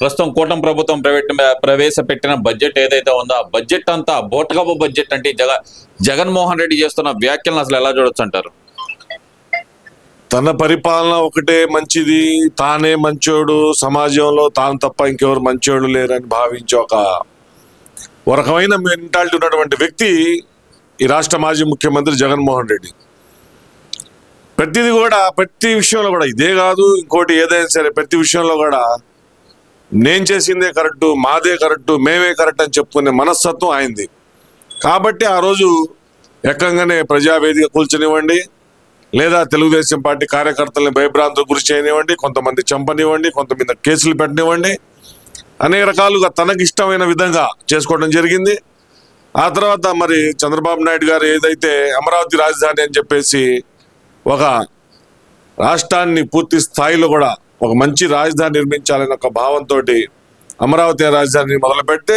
ప్రస్తుతం కూటమి ప్రభుత్వం ప్రవేశ ప్రవేశపెట్టిన బడ్జెట్ ఏదైతే ఉందో ఆ బడ్జెట్ అంతా బోటకపు బడ్జెట్ అంటే జగ జగన్మోహన్ రెడ్డి చేస్తున్న వ్యాఖ్యలను అసలు ఎలా చూడొచ్చు అంటారు? తన పరిపాలన ఒకటే మంచిది తానే మంచోడు సమాజంలో తాను తప్ప ఇంకెవరు మంచోడు లేరని భావించే ఒక ఒక రకమైన మెంటాలిటీ ఉన్నటువంటి వ్యక్తి ఈ రాష్ట్ర మాజీ ముఖ్యమంత్రి జగన్మోహన్ రెడ్డి. ప్రతిది కూడా ప్రతి విషయంలో కూడా ఇదే కాదు ఇంకోటి ఏదైనా సరే ప్రతి విషయంలో కూడా నేను చేసిందే కరెక్టు మాదే కరెక్టు మేమే కరెక్ట్ అని చెప్పుకునే మనస్తత్వం ఆయనది. కాబట్టి ఆ రోజు ఎక్కంగానే ప్రజావేదిక కూల్చనివ్వండి లేదా తెలుగుదేశం పార్టీ కార్యకర్తలను భయభ్రాంతులకు గురి చేయనివ్వండి కొంతమంది చంపనివ్వండి కొంతమంది కేసులు పెట్టనివ్వండి. అనేక రకాలుగా తనకు ఇష్టమైన విధంగా చేసుకోవడం జరిగింది. ఆ తర్వాత మరి చంద్రబాబు నాయుడు గారు ఏదైతే అమరావతి రాజధాని అని చెప్పేసి ఒక రాష్ట్రాన్ని పూర్తి స్థాయిలో కూడా ఒక మంచి రాజధాని నిర్మించాలని ఒక భావంతో అమరావతి రాజధానిని మొదలుపెడితే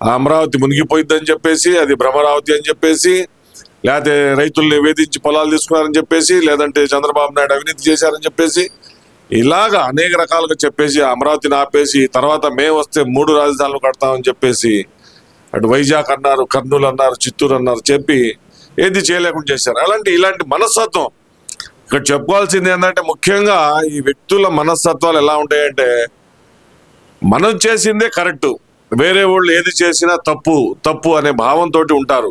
ఆ అమరావతి మునిగిపోయిద్దని చెప్పేసి అది భ్రమరావతి అని చెప్పేసి లేకపోతే రైతుల్ని వేధించి పొలాలు తీసుకున్నారని చెప్పేసి లేదంటే చంద్రబాబు నాయుడు అవినీతి చేశారని చెప్పేసి ఇలాగా అనేక రకాలుగా చెప్పేసి అమరావతిని ఆపేసి తర్వాత మేము వస్తే మూడు రాజధానులు కడతామని చెప్పేసి అటు వైజాగ్ అన్నారు కర్నూలు అన్నారు చిత్తూరు అన్నారు చెప్పి ఏది చేయలేకుండా చేశారు. అలాంటి ఇలాంటి మనస్తత్వం ఇక్కడ చెప్పుకోవాల్సింది ఏంటంటే ముఖ్యంగా ఈ వ్యక్తుల మనస్తత్వాలు ఎలా ఉంటాయంటే మనం చేసిందే కరెక్ట్. వేరే వాళ్ళు ఏది చేసినా తప్పు తప్పు అనే భావంతో ఉంటారు.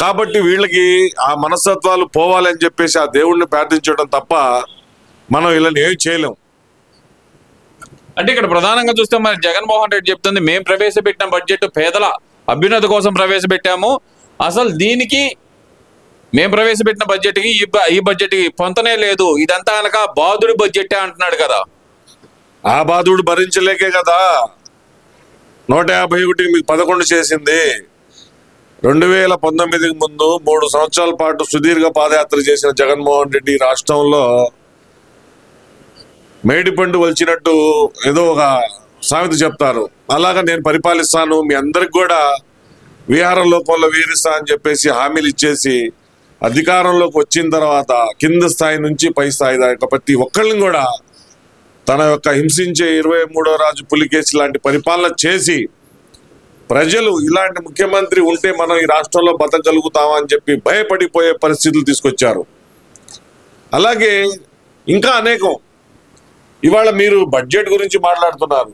కాబట్టి వీళ్ళకి ఆ మనస్తత్వాలు పోవాలని చెప్పేసి ఆ దేవుణ్ణి ప్రార్థించడం తప్ప మనం ఇలా ఏం చేయలేం. అంటే ఇక్కడ ప్రధానంగా చూస్తే మరి జగన్మోహన్ రెడ్డి చెప్తుంది మేము ప్రవేశపెట్టిన బడ్జెట్ పేదల అభ్యున్నతి కోసం ప్రవేశపెట్టాము. అసలు దీనికి మేము ప్రవేశపెట్టిన బడ్జెట్కి ఈ ఈ బడ్జెట్కి పొంతనే లేదు. ఇదంతా కనుక బాధుడి బడ్జెట్ అంటున్నాడు కదా. ఆ బాధుడు భరించలేకే కదా. నూట యాభై ఒకటికి మీకు పదకొండు చేసింది. రెండు వేల పంతొమ్మిదికి ముందు మూడు సంవత్సరాల పాటు సుదీర్ఘ పాదయాత్ర చేసిన జగన్మోహన్ రెడ్డి రాష్ట్రంలో మేడిపండు వలిచినట్టు ఏదో ఒక సామెత చెప్తారు. అలాగా నేను పరిపాలిస్తాను మీ అందరికి కూడా విహార లోపంలో వీరిస్తా అని చెప్పేసి హామీలు ఇచ్చేసి అధికారంలోకి వచ్చిన తర్వాత కింద స్థాయి నుంచి పై స్థాయి దాకా ప్రతి ఒక్కళ్ళని కూడా తన యొక్క హింసించే ఇరవై మూడో రాజు పులికేసి లాంటి పరిపాలన చేసి ప్రజలు ఇలాంటి ముఖ్యమంత్రి ఉంటే మనం ఈ రాష్ట్రంలో బతకగలుగుతామా అని చెప్పి భయపడిపోయే పరిస్థితులు తీసుకొచ్చారు. అలాగే ఇంకా అనేకం. ఇవాళ మీరు బడ్జెట్ గురించి మాట్లాడుతున్నారు.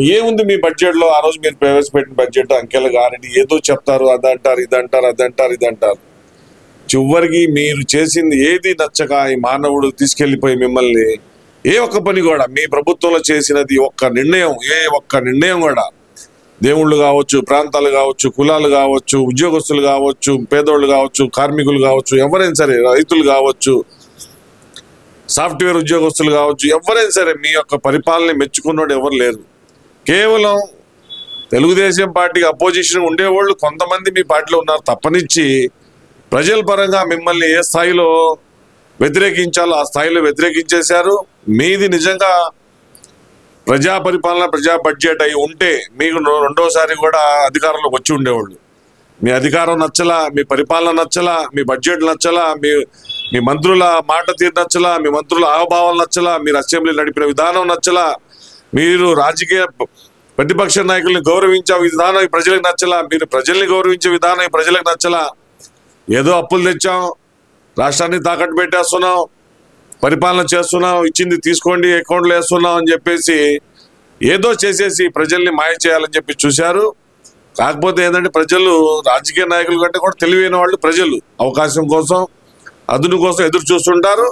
ఏముంది మీ బడ్జెట్లో? ఆ రోజు మీరు ప్రవేశపెట్టిన బడ్జెట్ అంకెలు గారిని ఏదో చెప్తారు అదంటారు ఇదంటారు అదంటారు ఇదంటారు. చివరికి మీరు చేసింది ఏది నచ్చక ఈ మానవుడు తీసుకెళ్ళిపోయి మిమ్మల్ని ఏ ఒక్క పని కూడా మీ ప్రభుత్వంలో చేసినది ఒక్క నిర్ణయం ఏ ఒక్క నిర్ణయం కూడా. దేవుళ్ళు కావచ్చు ప్రాంతాలు కావచ్చు కులాలు కావచ్చు ఉద్యోగస్తులు కావచ్చు పేదోళ్ళు కావచ్చు కార్మికులు కావచ్చు ఎవరైనా సరే రైతులు కావచ్చు సాఫ్ట్వేర్ ఉద్యోగస్తులు కావచ్చు ఎవరైనా సరే మీ యొక్క పరిపాలన మెచ్చుకున్నోడు ఎవరు లేరు. కేవలం తెలుగుదేశం పార్టీకి అపోజిషన్ ఉండేవాళ్ళు కొంతమంది మీ పార్టీలో ఉన్నారు తప్పనిచ్చి ప్రజల పరంగా మిమ్మల్ని ఏ స్థాయిలో వ్యతిరేకించాలో ఆ స్థాయిలో వ్యతిరేకించేశారు. మీది నిజంగా ప్రజా పరిపాలన ప్రజా బడ్జెట్ అయి ఉంటే మీకు రెండోసారి కూడా అధికారంలోకి వచ్చి ఉండేవాళ్ళు. మీ అధికారం నచ్చలా మీ పరిపాలన నచ్చలా మీ బడ్జెట్ నచ్చలా మీ మీ మంత్రుల మాట తీరు నచ్చలా మీ మంత్రుల హావభావాలు నచ్చలా మీరు అసెంబ్లీ నడిపిన విధానం నచ్చలా మీరు రాజకీయ ప్రతిపక్ష నాయకుల్ని గౌరవించే విధానం ఈ ప్రజలకు నచ్చలా మీరు ప్రజల్ని గౌరవించే విధానం ఈ ప్రజలకు నచ్చలా ఏదో అప్పులు తెచ్చాం రాష్ట్రాన్ని తాకట్టు పెట్టేస్తున్నాం పరిపాలన చేస్తున్నాం ఇచ్చింది తీసుకోండి అకౌంట్లు వేస్తున్నాం అని చెప్పేసి ఏదో చేసేసి ప్రజల్ని మాయ చేయాలని చెప్పి చూశారు. కాకపోతే ఏంటంటే ప్రజలు రాజకీయ నాయకుల కంటే కూడా తెలివైన వాళ్ళు ప్రజలు. అవకాశం కోసం అదును కోసం ఎదురు చూస్తుంటారు.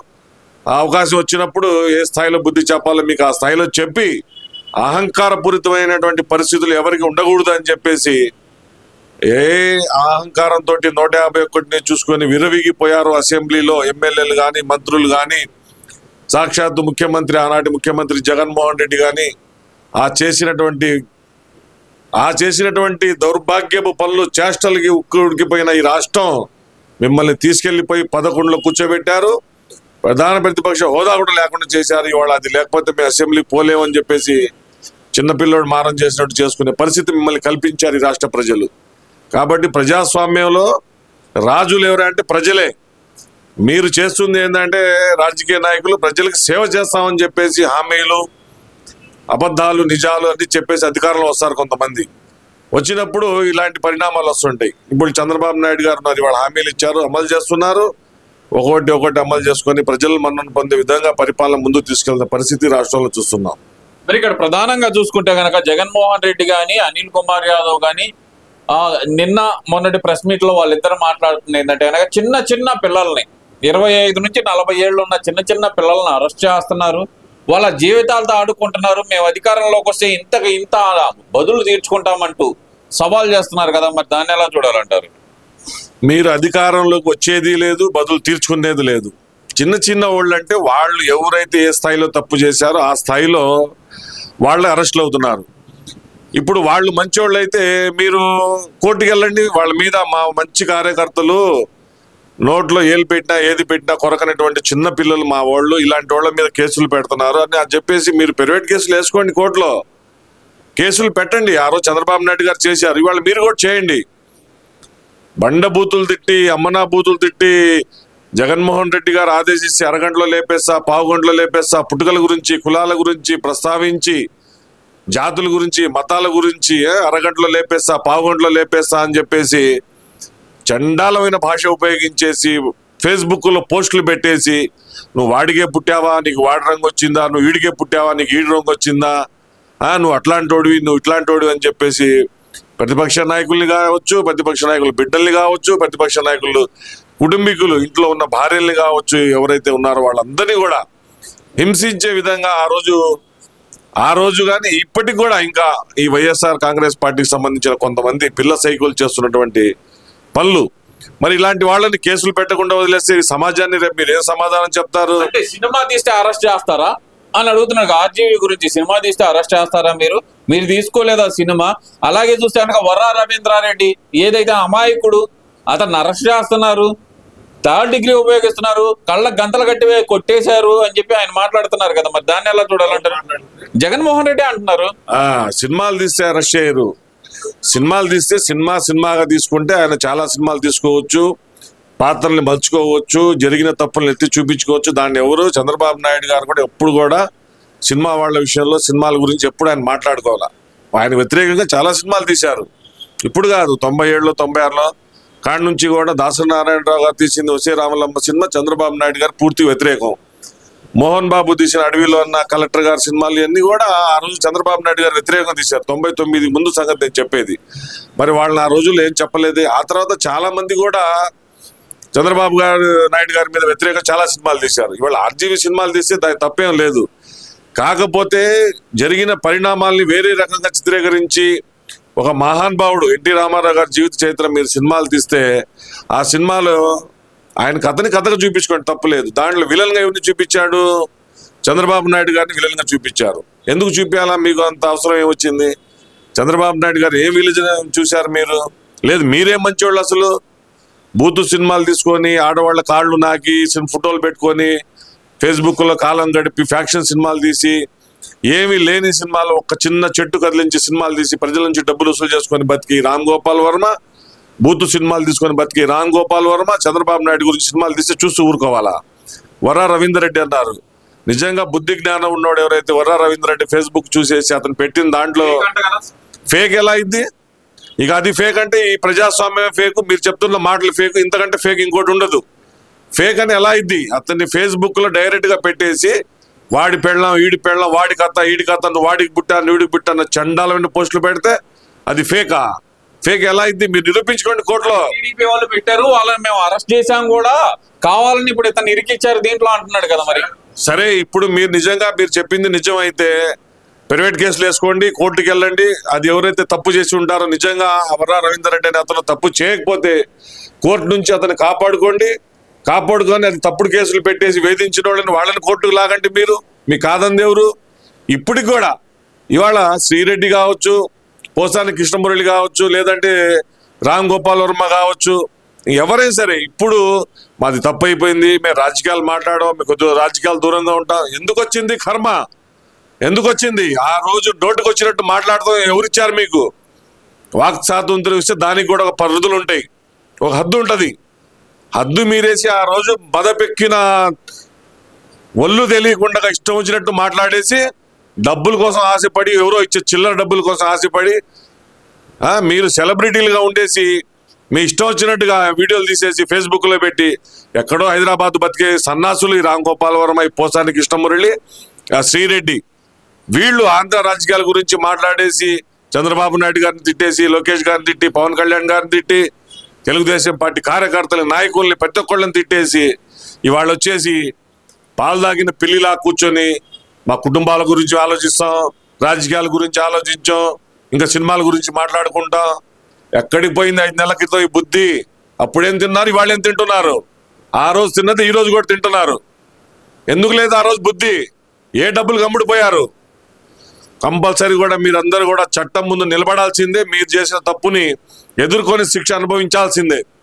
ఆ అవకాశం వచ్చినప్పుడు ఏ స్థాయిలో బుద్ధి చెప్పాలో మీకు ఆ స్థాయిలో చెప్పి అహంకారపూరితమైనటువంటి పరిస్థితులు ఎవరికి ఉండకూడదు అని చెప్పేసి ఏ అహంకారంతో నూట యాభై ఒకటిని చూసుకొని విరవిగిపోయారు అసెంబ్లీలో ఎమ్మెల్యేలు కానీ మంత్రులు కానీ సాక్షాత్తు ముఖ్యమంత్రి ఆనాటి ముఖ్యమంత్రి జగన్మోహన్ రెడ్డి కానీ ఆ చేసినటువంటి ఆ చేసినటువంటి దౌర్భాగ్యపు పనులు చేష్టలకి ఉక్కుడికిపోయిన ఈ రాష్ట్రం మిమ్మల్ని తీసుకెళ్ళిపోయి పదకొండులో కూర్చోబెట్టారు. ప్రధాన ప్రతిపక్ష హోదా కూడా లేకుండా చేశారు. ఇవాళ అది లేకపోతే మేము అసెంబ్లీ పోలేమని చెప్పేసి చిన్నపిల్లోడు మారం చేసినట్టు చేసుకునే పరిస్థితి మిమ్మల్ని కల్పించారు ఈ రాష్ట్ర ప్రజలు. కాబట్టి ప్రజాస్వామ్యంలో రాజులు ఎవరంటే ప్రజలే. మీరు చేస్తుంది ఏంటంటే రాజకీయ నాయకులు ప్రజలకు సేవ చేస్తామని చెప్పేసి హామీలు అబద్ధాలు నిజాలు అని చెప్పేసి అధికారంలో వస్తారు కొంతమంది. వచ్చినప్పుడు ఇలాంటి పరిణామాలు వస్తుంటాయి. ఇప్పుడు చంద్రబాబు నాయుడు గారు మరి ఇవాళ హామీలు ఇచ్చారు అమలు చేస్తున్నారు. ఒకటి ఒకటి అమలు చేసుకొని ప్రజలు మన్నను పొందే విధంగా పరిపాలన ముందుకు తీసుకెళ్తున్న పరిస్థితి రాష్ట్రంలో చూస్తున్నాం. మరి ఇక్కడ ప్రధానంగా చూసుకుంటే కనుక జగన్మోహన్ రెడ్డి గాని అనిల్ కుమార్ యాదవ్ కానీ నిన్న మొన్నటి ప్రెస్ మీట్లో వాళ్ళిద్దరు మాట్లాడుతుంది ఏంటంటే గనక చిన్న చిన్న పిల్లల్ని ఇరవై ఐదు నుంచి నలభై ఏళ్ళు ఉన్న చిన్న చిన్న పిల్లల్ని అరెస్ట్ చేస్తున్నారు. వాళ్ళ జీవితాలతో ఆడుకుంటున్నారు. మేము అధికారంలోకి వస్తే ఇంతగా ఇంత బదులు తీర్చుకుంటామంటూ సవాల్ చేస్తున్నారు కదా మరి దాన్ని ఎలా చూడాలంటారు? మీరు అధికారంలోకి వచ్చేది లేదు బదులు తీర్చుకునేది లేదు. చిన్న చిన్న వాళ్ళు అంటే వాళ్ళు ఎవరైతే ఏ స్థాయిలో తప్పు చేశారో ఆ స్థాయిలో వాళ్ళు అరెస్ట్లు అవుతున్నారు. ఇప్పుడు వాళ్ళు మంచోళ్ళు అయితే మీరు కోర్టుకి వెళ్ళండి వాళ్ళ మీద మా మంచి కార్యకర్తలు నోట్లో ఏలు పెట్టినా ఏది పెట్టినా కొరకనటువంటి చిన్న పిల్లలు మా వాళ్ళు ఇలాంటి వాళ్ళ మీద కేసులు పెడుతున్నారు అని అది చెప్పేసి మీరు ప్రైవేట్ కేసులు వేసుకోండి కోర్టులో. కేసులు పెట్టండి. ఆ రోజు చంద్రబాబు నాయుడు గారు చేశారు. ఇవాళ మీరు కూడా చేయండి. బండ బూతులు తిట్టి అమ్మనా బూతులు తిట్టి జగన్మోహన్ రెడ్డి గారు ఆదేశించి అరగంటలో లేపేస్తా పావుగంటలో లేపేస్తా పుట్టుకల గురించి కులాల గురించి ప్రస్తావించి జాతుల గురించి మతాల గురించి ఏ, అరగంటలో లేపేస్తా పావుగంటలో లేపేస్తా అని చెప్పేసి చండాలమైన భాష ఉపయోగించేసి ఫేస్బుక్లో పోస్టులు పెట్టేసి నువ్వు వాడికే పుట్టావా? నీకు వాడి రంగు వచ్చిందా? నువ్వు ఈడికే పుట్టావా? నీకు ఈడి రంగు వచ్చిందా? నువ్వు అట్లాంటోడివి నువ్వు ఇట్లాంటోడివి అని చెప్పేసి ప్రతిపక్ష నాయకుల్ని కావచ్చు ప్రతిపక్ష నాయకులు బిడ్డల్ని కావచ్చు ప్రతిపక్ష నాయకులు కుటుంబీకులు ఇంట్లో ఉన్న భార్యల్ని కావచ్చు ఎవరైతే ఉన్నారో వాళ్ళందరినీ కూడా హింసించే విధంగా ఆ రోజు ఆ రోజు కానీ ఇప్పటికి కూడా ఇంకా ఈ వైఎస్ఆర్ కాంగ్రెస్ పార్టీకి సంబంధించిన కొంతమంది పిల్ల సైకిల్ చేస్తున్నటువంటి పనులు మరి ఇలాంటి వాళ్ళని కేసులు పెట్టకుండా వదిలేస్తే సమాజాన్ని రేపు మీరు ఏం సమాధానం చెప్తారు? అంటే సినిమా తీస్తే అరెస్ట్ చేస్తారా? అని అడుగుతున్నారు ఆర్జీవీ గురించి. సినిమా తీస్తే అరెస్ట్ చేస్తారా మీరు? మీరు తీసుకోలేదా సినిమా? అలాగే చూస్తే కనుక వర్రా రవీంద్రారెడ్డి ఏదైతే అమాయకుడు అతన్ని అరెస్ట్ చేస్తున్నారు. థర్డ్ డిగ్రీ ఉపయోగిస్తున్నారు. కళ్ళ గంతలు కట్టి కొట్టేశారు అని చెప్పి ఆయన మాట్లాడుతున్నారు కదా మరి. దాన్ని ఎలా చూడాలంటారు? జగన్మోహన్ రెడ్డి అంటున్నారు. సినిమాలు తీస్తే అరెస్ట్ చేయరు. సినిమాలు తీస్తే సినిమా సినిమాగా తీసుకుంటే ఆయన చాలా సినిమాలు తీసుకోవచ్చు. పాత్రల్ని మలుచుకోవచ్చు. జరిగిన తప్పులను ఎత్తి చూపించుకోవచ్చు. దాన్ని ఎవరు? చంద్రబాబు నాయుడు గారు కూడా ఎప్పుడు కూడా సినిమా వాళ్ళ విషయంలో సినిమాల గురించి ఎప్పుడు ఆయన మాట్లాడుకోవాలా? ఆయన వ్యతిరేకంగా చాలా సినిమాలు తీశారు. ఇప్పుడు కాదు తొంభై ఏడులో తొంభై ఆరులో కాడి నుంచి కూడా దాసనారాయణరావు గారు తీసింది వసే రామలమ్మ సినిమా చంద్రబాబు నాయుడు గారు పూర్తి వ్యతిరేకం. మోహన్ బాబు తీసిన అడవిలో ఉన్న కలెక్టర్ గారి సినిమాలు ఇవన్నీ కూడా ఆ రోజు చంద్రబాబు నాయుడు గారు వ్యతిరేకంగా తీశారు. తొంభై తొమ్మిది ముందు సంగతి నేను చెప్పేది. మరి వాళ్ళని ఆ రోజుల్లో ఏం చెప్పలేదు. ఆ తర్వాత చాలా మంది కూడా చంద్రబాబు గారు నాయుడు గారి మీద వ్యతిరేకంగా చాలా సినిమాలు తీశారు. ఇవాళ ఆర్జీవీ సినిమాలు తీస్తే దాని తప్పేం లేదు. కాకపోతే జరిగిన పరిణామాల్ని వేరే రకంగా చిత్రీకరించి ఒక మహానుభావుడు ఎన్టీ రామారావు గారి జీవిత చరిత్ర మీరు సినిమాలు తీస్తే ఆ సినిమాలో ఆయన కథని కథగా చూపించుకోండి తప్పులేదు దాంట్లో విలన్గా ఎవరిని చూపించాడు? చంద్రబాబు నాయుడు గారిని విలన్గా చూపించారు. ఎందుకు చూపించాలా? మీకు అంత అవసరం ఏమొచ్చింది? చంద్రబాబు నాయుడు గారు ఏ విలేజ్ చూశారు మీరు? లేదు మీరేం మంచివాళ్ళు అసలు? బూతు సినిమాలు తీసుకొని ఆడవాళ్ళ కాళ్ళు నాకి ఫోటోలు పెట్టుకొని ఫేస్బుక్లో కాలం గడిపి ఫ్యాక్షన్ సినిమాలు తీసి ఏమీ లేని సినిమాలు ఒక చిన్న చెట్టు కదిలించి సినిమాలు తీసి ప్రజల నుంచి డబ్బులు వసూలు చేసుకొని బతికి రామ్ గోపాల్ వర్మ బూతు సినిమాలు తీసుకొని బతికి రామ్ గోపాల్ వర్మ చంద్రబాబు నాయుడు గురించి సినిమాలు తీస్తే చూస్తూ ఊరుకోవాలా? వరా రవీందర్ రెడ్డి అన్నారు. నిజంగా బుద్ధి జ్ఞానం ఉన్నవాడు ఎవరైతే వరా రవీందర్ రెడ్డి ఫేస్బుక్ చూసేసి అతను పెట్టిన దాంట్లో ఫేక్ ఎలా అయింది? ఇక అది ఫేక్ అంటే ఈ ప్రజాస్వామ్యమే ఫేక్ మీరు చెప్తున్న మాటలు ఫేక్ ఇంతకంటే ఫేక్ ఇంకోటి ఉండదు. ఫేక్ అని ఎలా అయింది? అతన్ని ఫేస్బుక్లో డైరెక్ట్గా పెట్టేసి వాడి పెళ్ళాం ఈడి పెళ్ళాం వాడి కథ ఈడి కథ నువ్వు వాడికి పుట్టాను వీడికి పుట్టాను చండాలమైన పోస్టులు పెడితే అది ఫేకా? ఫేక్ ఎలా అయింది? మీరు నిరూపించుకోండి కోర్టులో. టీడీపీ వాళ్ళు పెట్టారు వాళ్ళని మేము అరెస్ట్ చేశాం కూడా. కావాలని ఇప్పుడు ఇతను ఇరికిచ్చారు దీంట్లో అంటున్నాడు కదా మరి. సరే ఇప్పుడు మీరు నిజంగా మీరు చెప్పింది నిజం అయితే ప్రైవేట్ కేసులు వేసుకోండి కోర్టుకి వెళ్ళండి. అది ఎవరైతే తప్పు చేసి ఉంటారో నిజంగా అవరా రవీందర్ రెడ్డి అని అతను తప్పు చేయకపోతే కోర్టు నుంచి అతను కాపాడుకోండి. కాపాడుకొని అది తప్పుడు కేసులు పెట్టేసి వేధించిన వాళ్ళని వాళ్ళని కోర్టుకు లాగండి మీరు. మీ కాదందేవరు ఇప్పటికి కూడా ఇవాళ శ్రీరెడ్డి కావచ్చు పోసాని కృష్ణమురళి కావచ్చు లేదంటే రామ్ గోపాల్ వర్మ కావచ్చు ఎవరైనా సరే ఇప్పుడు మాది తప్పు అయిపోయింది మేము రాజకీయాలు మాట్లాడడం మేము కొద్దిగా రాజకీయాలు దూరంగా ఉంటాం. ఎందుకు వచ్చింది కర్మ? ఎందుకు వచ్చింది ఆ రోజు నోటుకు వచ్చినట్టు మాట్లాడతాం ఎవరిచ్చారు మీకు? వాక్ స్వాతంత్రం ఇస్తే దానికి కూడా ఒక పరిధులు ఉంటాయి. ఒక హద్దు ఉంటుంది. హద్దు మీరేసి ఆ రోజు బదపెక్కిన ఒళ్ళు తెలియకుండా ఇష్టం వచ్చినట్టు మాట్లాడేసి డబ్బుల కోసం ఆశపడి ఎవరో ఇచ్చే చిల్లర డబ్బుల కోసం ఆశపడి మీరు సెలబ్రిటీలుగా ఉండేసి మీ ఇష్టం వచ్చినట్టుగా వీడియోలు తీసేసి ఫేస్బుక్లో పెట్టి ఎక్కడో హైదరాబాద్ బతికే సన్నాసులు ఈ రామ్ గోపాల్ వర్మ ఈ పోసాని కృష్ణమురళి ఆ శ్రీరెడ్డి. వీళ్ళు ఆంధ్ర రాజకీయాల గురించి మాట్లాడేసి చంద్రబాబు నాయుడు గారిని తిట్టేసి లోకేష్ గారిని తిట్టి పవన్ కళ్యాణ్ గారిని తిట్టి తెలుగుదేశం పార్టీ కార్యకర్తల నాయకుల్ని ప్రతి ఒక్కళ్ళని తిట్టేసి ఇవాళ వచ్చేసి పాలు తాగిన పిల్లిలా కూర్చొని మా కుటుంబాల గురించి ఆలోచిస్తాం రాజకీయాల గురించి ఆలోచించాం ఇంకా సినిమాల గురించి మాట్లాడుకుంటాం. ఎక్కడికి పోయింది ఐదు నెలల క్రితం ఈ బుద్ధి? అప్పుడేం తిన్నారు? ఇవాళ ఏం తింటున్నారు? ఆ రోజు తిన్నది ఈ రోజు కూడా తింటున్నారు. ఎందుకు లేదు ఆ రోజు బుద్ధి? ఏ డబ్బులు కమ్ముడిపోయారు? కంపల్సరీ కూడా మీరందరూ కూడా చట్టం ముందు నిలబడాల్సిందే. మీరు చేసిన తప్పుని ఎదుర్కొని శిక్ష అనుభవించాల్సిందే.